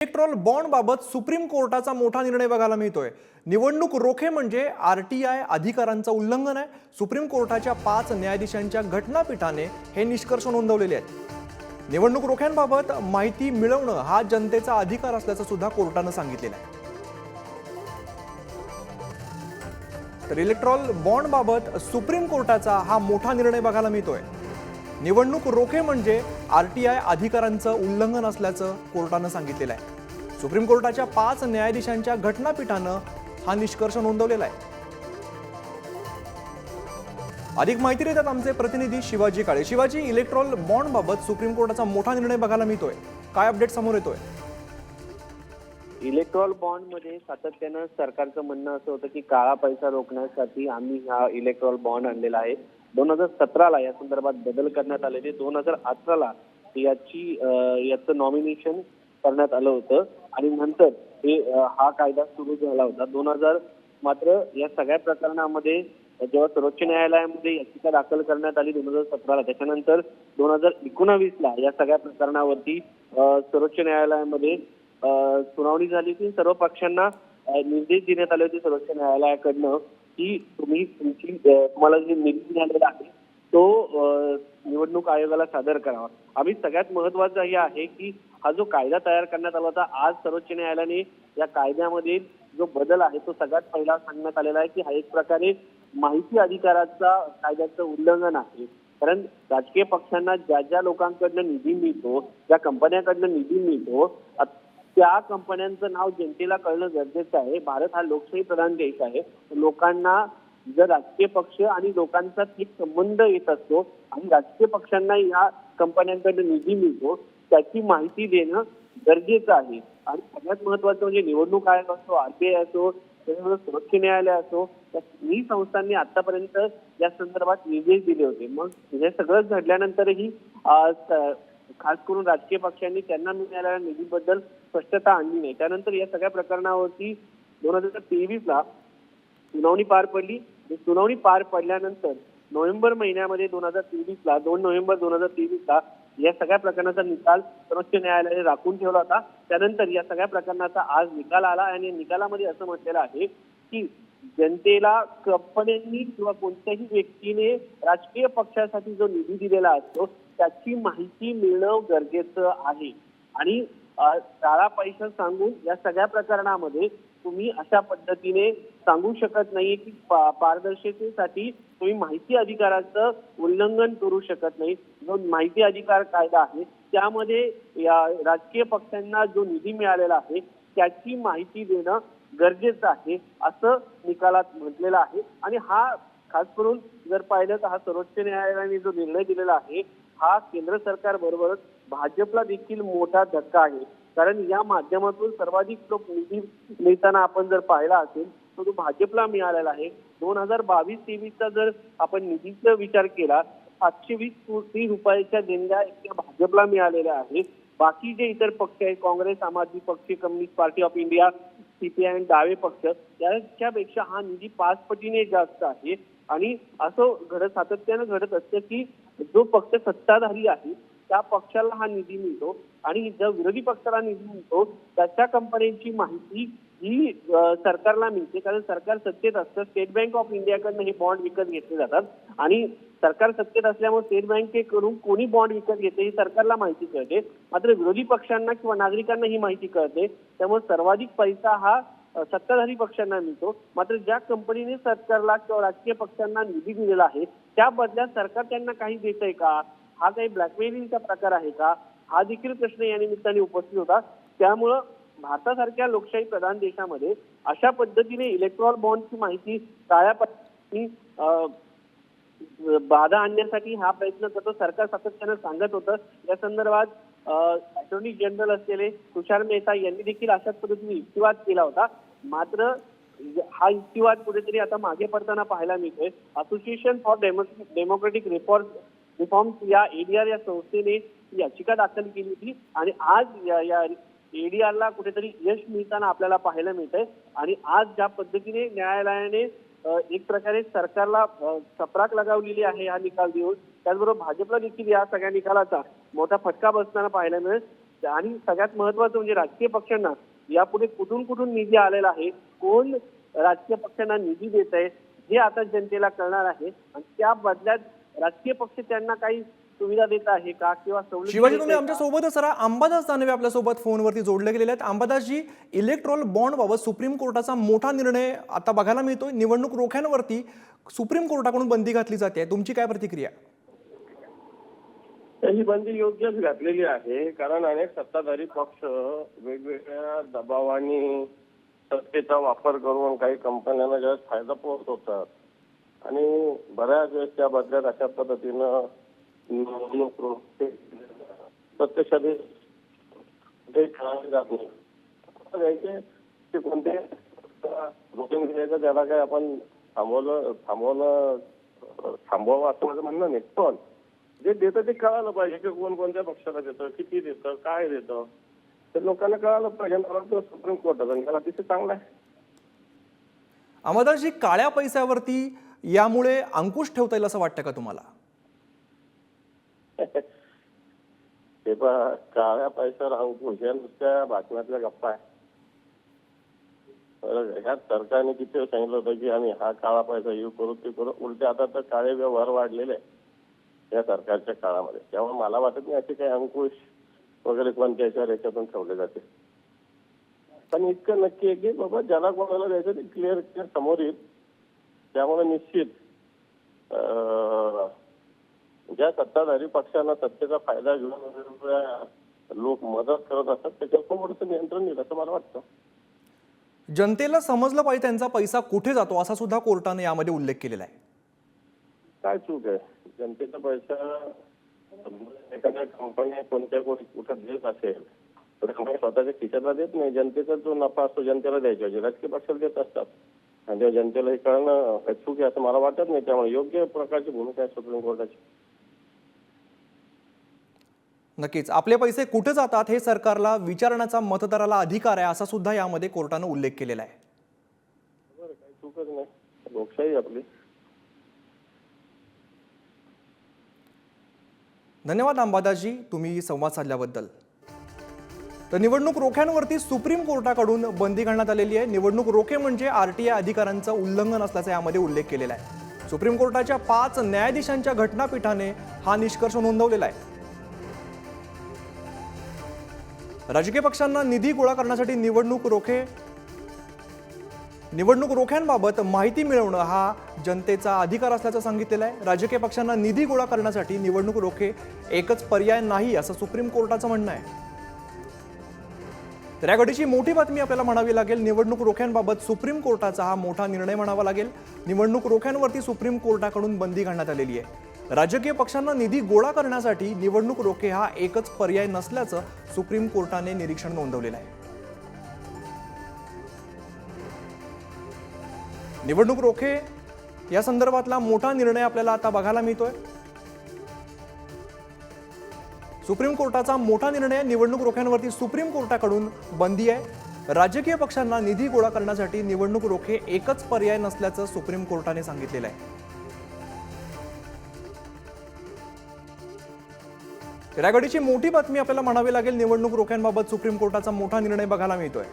Electral बॉन्डबाबत supreme कोर्टाचा मोठा निर्णय बघायला मिळतोय. निवडणूक रोखे म्हणजे आर टी आय अधिकारांचं उल्लंघन आहे. सुप्रीम कोर्टाच्या पाच न्यायाधीशांच्या घटनापीठाने हे निष्कर्ष नोंदवलेले आहेत. निवडणूक रोख्यांबाबत माहिती मिळवणं हा जनतेचा अधिकार असल्याचं सुद्धा कोर्टानं सांगितलेलं आहे. तर इलेक्ट्रॉल बॉन्डबाबत सुप्रीम कोर्टाचा हा मोठा निर्णय बघायला मिळतोय. निवडणूक रोखे म्हणजे आर टी आय अधिकारांचं उल्लंघन असल्याचं कोर्टानं सांगितलेलं आहे. सुप्रीम कोर्टाच्या पाच न्यायाधीशांच्या घटनापीठानं हा निष्कर्ष नोंदवलेला आहे. अधिक माहिती देतात आमचे प्रतिनिधी शिवाजी काळे. शिवाजी इलेक्ट्रॉल बॉन्ड बाबत सुप्रीम कोर्टाचा मोठा निर्णय बघायला मिळतोय. काय अपडेट समोर येतोय? इलेक्ट्रॉल बॉन्डमध्ये सातत्यानं सरकारचं म्हणणं असं होतं की काळा पैसा रोखण्यासाठी आम्ही हा इलेक्ट्रॉल बॉन्ड आणलेला आहे. दोन हजार सतराला या संदर्भात बदल करण्यात आलेले. दोन हजार अठराला याची याचं नॉमिनेशन करण्यात आलं होतं. आणि नंतर हे हा कायदा सुरू झाला होता. दोन हजार मात्र या सगळ्या प्रकरणामध्ये जेव्हा सर्वोच्च न्यायालयामध्ये याचिका दाखल करण्यात आली दोन हजार सतराला त्याच्यानंतर दोन हजार एकोणावीसला या सगळ्या प्रकरणावरती सर्वोच्च न्यायालयामध्ये सुनावणी झाली होती. सर्व पक्षांना निर्देश देण्यात आले होते सर्वोच्च न्यायालयाकडनं की तुम्ही तुमची तुम्हाला जे निधी मिळालेला आहे निवडणूक आयोगाला सादर करावा. आम्ही सगळ्यात महत्वाचं हे आहे की हा जो कायदा तयार करण्यात आला होता आज सर्वोच्च न्यायालयाने या कायद्यामध्ये जो बदल आहे तो सगळ्यात पहिला सांगण्यात आलेला आहे की हा एक प्रकारे माहिती अधिकाराचा कायद्याचं उल्लंघन आहे. कारण राजकीय पक्षांना ज्या ज्या लोकांकडनं निधी मिळतो ज्या कंपन्यांकडनं निधी मिळतो त्या कंपन्यांचं नाव जनतेला कळणं गरजेचं आहे. भारत हा लोकशाही प्रधान देश आहे. लोकांना जर राजकीय पक्ष आणि लोकांचा थेट संबंध येत असतो आणि राजकीय पक्षांना या कंपन्यांकडे निधी मिळतो त्याची माहिती देणं गरजेचं आहे. आणि सगळ्यात महत्वाचं म्हणजे निवडणूक आयोग असो आरबीआय असो त्याच्यामध्ये सर्वोच्च न्यायालय असो त्या तिन्ही संस्थांनी आतापर्यंत या संदर्भात निर्देश दिले होते. मग हे सगळं घडल्यानंतरही खास करून राजकीय पक्षांनी त्यांना मिळालेल्या निधीबद्दल स्पष्टता आणली नाही. त्यानंतर या सगळ्या प्रकरणावरती दोन हजार तेवीस ला सुनावणी पार पडली. म्हणजे सुनावणी पार पडल्यानंतर नोव्हेंबर महिन्यामध्ये दोन हजार तेवीसला दोन नोव्हेंबर दोन हजार तेवीसला या सगळ्या प्रकरणाचा निकाल सर्वोच्च न्यायालयाने राखून ठेवला होता. त्यानंतर या सगळ्या प्रकरणाचा आज निकाल आला आणि निकालामध्ये असं म्हटलेलं आहे की जनतेला कंपन्यांनी किंवा कोणत्याही व्यक्तीने राजकीय पक्षासाठी जो निधी दिलेला असतो त्याची माहिती मिळणं गरजेचं आहे. आणि अ, काळा पैसा सांगून या सगळ्या प्रकरणामध्ये तुम्ही अशा पद्धतीने सांगू शकत नाहीये की पा- पारदर्शकतेसाठी तुम्ही माहिती अधिकाराचं उल्लंघन करू शकत नाही. जो माहिती अधिकार कायदा आहे त्यामध्ये या राजकीय पक्षांना जो निधी मिळालेला आहे त्याची माहिती देणं गरजेचं आहे असं निकालात म्हटलेलं आहे. आणि हा खास करून जर पाहिलं तर हा सर्वोच्च न्यायालयाने जो निर्णय दिलेला आहे हा केंद्र सरकार बरोबरच भाजपला देखील मोठा धक्का आहे. कारण या माध्यमातून सर्वाधिक लोक निधी मिळताना आपण जर पाहिला असेल तर तो भाजपला मिळालेला आहे. दोन हजार बावीस तेवीसचा जर आपण निधीचा विचार केला सातशे वीस कोटी रुपयाच्या देणग्या इतक्या भाजपला मिळालेल्या आहेत. बाकी जे इतर पक्ष आहेत काँग्रेस आम आदमी पक्ष communist party of India CPI आणि डावे पक्ष याच्यापेक्षा हा निधी पाच पटीने जास्त आहे. आणि असं घडत सातत्यानं घडत असतं की जो पक्ष सत्ताधारी आहे त्या पक्षाला हा निधी मिळतो. आणि जो विरोधी पक्षाला निधी मिळतो त्याच्या कंपन्यांची माहिती ही सरकारला मिळते. कारण सरकार सत्तेत असतं. स्टेट बँक ऑफ इंडियाकडनं हे बॉन्ड विकत घेतले जातात. आणि सरकार सत्तेत असल्यामुळे स्टेट बँकेकडून कोणी बॉन्ड विकत घेते ही सरकारला माहिती कळते. मात्र विरोधी पक्षांना किंवा नागरिकांना ही माहिती कळते. त्यामुळे सर्वाधिक पैसा हा सत्ताधारी पक्षांना मिळतो. मात्र ज्या कंपनीने सरकारला किंवा राजकीय पक्षांना निधी दिलेला आहे त्या बदल्यात सरकार त्यांना काही देतंय का? हा काही ब्लॅकमेलिंगचा प्रकार आहे का? हा देखील प्रश्न या निमित्ताने उपस्थित होता. त्यामुळं भारतासारख्या लोकशाही प्रधान देशामध्ये अशा पद्धतीने इलेक्ट्रॉल बॉन्डची माहिती काळ्या पद्धतीने बाधा आणण्यासाठी हा प्रयत्न करतो. सरकार सातत्यानं सांगत होतं. या संदर्भात अटॉर्नी जनरल असलेले तुषार मेहता यांनी देखील अशाच पद्धतीने युक्तिवाद केला होता. मात्र हा युक्तिवाद कुठेतरी आता मागे पडताना पाहायला मिळतोय. Association for democratic reform reforms या एडीआर या संस्थेने याचिका दाखल केली होती आणि आज या या एडीआरला कुठेतरी यश मिळताना आपल्याला पाहायला मिळतंय. आणि आज ज्या पद्धतीने न्यायालयाने एक प्रकारे सरकारला सपराक चपराक लगावलेली आहे हा निकाल देऊन त्याचबरोबर भाजपला देखील या सगळ्या निकालाचा मोठा फटका बसताना पाहायला मिळेल. आणि सगळ्यात महत्वाचं म्हणजे राजकीय पक्षांना यापुढे कुठून कुठून निधी आलेला आहे कोण राजकीय पक्षांना निधी देत आहे हे आता जनतेला कळणार आहे. आणि त्या बदल्यात राजकीय पक्ष त्यांना काही सुविधा देत आहे का? किंवा शिवाजी तुम्ही आमच्या का? सोबतच राहा अंबादास दानवे आपल्यासोबत फोनवरती जोडले गेलेले आहेत. अंबादासजी इलेक्ट्रॉल बॉन्ड बाबत सुप्रीम कोर्टाचा मोठा निर्णय आता बघायला मिळतोय. निवडणूक रोख्यांवरती सुप्रीम कोर्टाकडून बंदी घातली जाते. तुमची काय प्रतिक्रिया? ही बंदी योग्यच घातलेली आहे. कारण अनेक सत्ताधारी पक्ष वेगवेगळ्या दबावाने सत्तेचा वापर करून काही कंपन्यांना जास्त फायदा पोहोचवतात आणि बऱ्याच वेळेस त्या बदल्यात अशा पद्धतीनं निवडणूक रोखे प्रत्यक्षात ते खेळायला जात नाही. ते कोणते रोखून घ्यायचं त्याला काय आपण थांबवलं थांबवलं थांबवावं असं माझं म्हणणं नाही. पण जे देतं ते कळालं पाहिजे की कोण कोणत्या पक्षाला देतं किती देतं काय देतं. ते लोकांना कळायला पाहिजे. मला सुप्रीम कोर्टाचा निकाल अतिशय चांगला आहे. अंबादासजी काळ्या पैशावरती यामुळे अंकुश ठेवता येईल असं वाटतं का तुम्हाला? ते काळ्या पैशावर अंकुश या नुसत्या बातम्यातल्या गप्पा आहे ह्या ह्यात सरकारने किती सांगितलं होतं की आम्ही हा काळा पैसा येऊ करू ते करू. उलटे आता तर काळे व्यवहार वाढलेले आहे या सरकारच्या काळामध्ये. त्यामुळे मला वाटत नाही असे काही अंकुश वगैरे कोणत्या याच्यावर याच्यातून ठेवले जाते. पण इतकं नक्की आहे की बाबा ज्याला कोणाला द्यायचं ते क्लिअर क्लिअर समोर येईल. त्यामुळे निश्चित. अं, ज्या सत्ताधारी पक्षांना सत्तेचा फायदा घेऊन लोक मदत करत असतात त्याच्यावर थोडंसं नियंत्रण येईल असं मला वाटतं. जनतेला समजलं पाहिजे त्यांचा पैसा कुठे जातो असा सुद्धा कोर्टाने यामध्ये उल्लेख केलेला आहे. काय चूक आहे? जनतेचा पैसा एखाद्या कंपनी कोणत्या कोणी कुठं देत असेल तर कंपनी स्वतःच्या खिशाला देत नाही. जनतेचा जो नफा असतो जनतेला द्यायचा. राजकीय पक्षाला देत असतात. आणि तेव्हा जनतेला हे कळणं काही चूक आहे असं मला वाटत नाही. त्यामुळे योग्य प्रकारची भूमिका आहे सुप्रीम कोर्टाची. नक्कीच. आपले पैसे कुठे जातात हे सरकारला विचारण्याचा मतदाराला अधिकार आहे असा सुद्धा यामध्ये कोर्टानं उल्लेख केलेला आहे. काही चूकच नाही. लोकशाही आपली. धन्यवाद अंबादासजी तुम्ही संवाद साधल्याबद्दल. तर निवडणूक रोख्यांवरती सुप्रीम कोर्टाकडून बंदी घालण्यात आलेली आहे. निवडणूक रोखे म्हणजे आर टी आय अधिकारांचं उल्लंघन असल्याचा यामध्ये उल्लेख केलेला आहे. सुप्रीम कोर्टाच्या पाच न्यायाधीशांच्या घटनापीठाने हा निष्कर्ष नोंदवलेला आहे. राजकीय पक्षांना निधी गोळा करण्यासाठी निवडणूक रोखे निवडणूक रोख्यांबाबत माहिती मिळवणं हा जनतेचा अधिकार असल्याचं सांगितलेलं आहे. राजकीय पक्षांना निधी गोळा करण्यासाठी निवडणूक रोखे एकच पर्याय नाही असं सुप्रीम कोर्टाचं म्हणणं आहे. तर या घडीची मोठी बातमी आपल्याला म्हणावी लागेल निवडणूक रोख्यांबाबत सुप्रीम कोर्टाचा हा मोठा निर्णय म्हणावा लागेल. निवडणूक रोख्यांवरती सुप्रीम कोर्टाकडून बंदी घालण्यात आलेली आहे. राजकीय पक्षांना निधी गोळा करण्यासाठी निवडणूक रोखे हा एकच पर्याय नसल्याचं सुप्रीम कोर्टाने निरीक्षण नोंदवलेलं आहे. निवडणूक रोखे या संदर्भातला मोठा निर्णय आपल्याला आता बघायला मिळतोय. सुप्रीम कोर्टाचा मोठा निर्णय निवडणूक रोख्यांवरती सुप्रीम कोर्टाकडून बंदी आहे. राजकीय पक्षांना निधी गोळा करण्यासाठी निवडणूक रोखे एकच पर्याय नसल्याचं सुप्रीम कोर्टाने सांगितलेलं आहे. रायगडीची मोठी बातमी आपल्याला म्हणावी लागेल निवडणूक रोख्यांबाबत सुप्रीम कोर्टाचा मोठा निर्णय बघायला मिळतोय.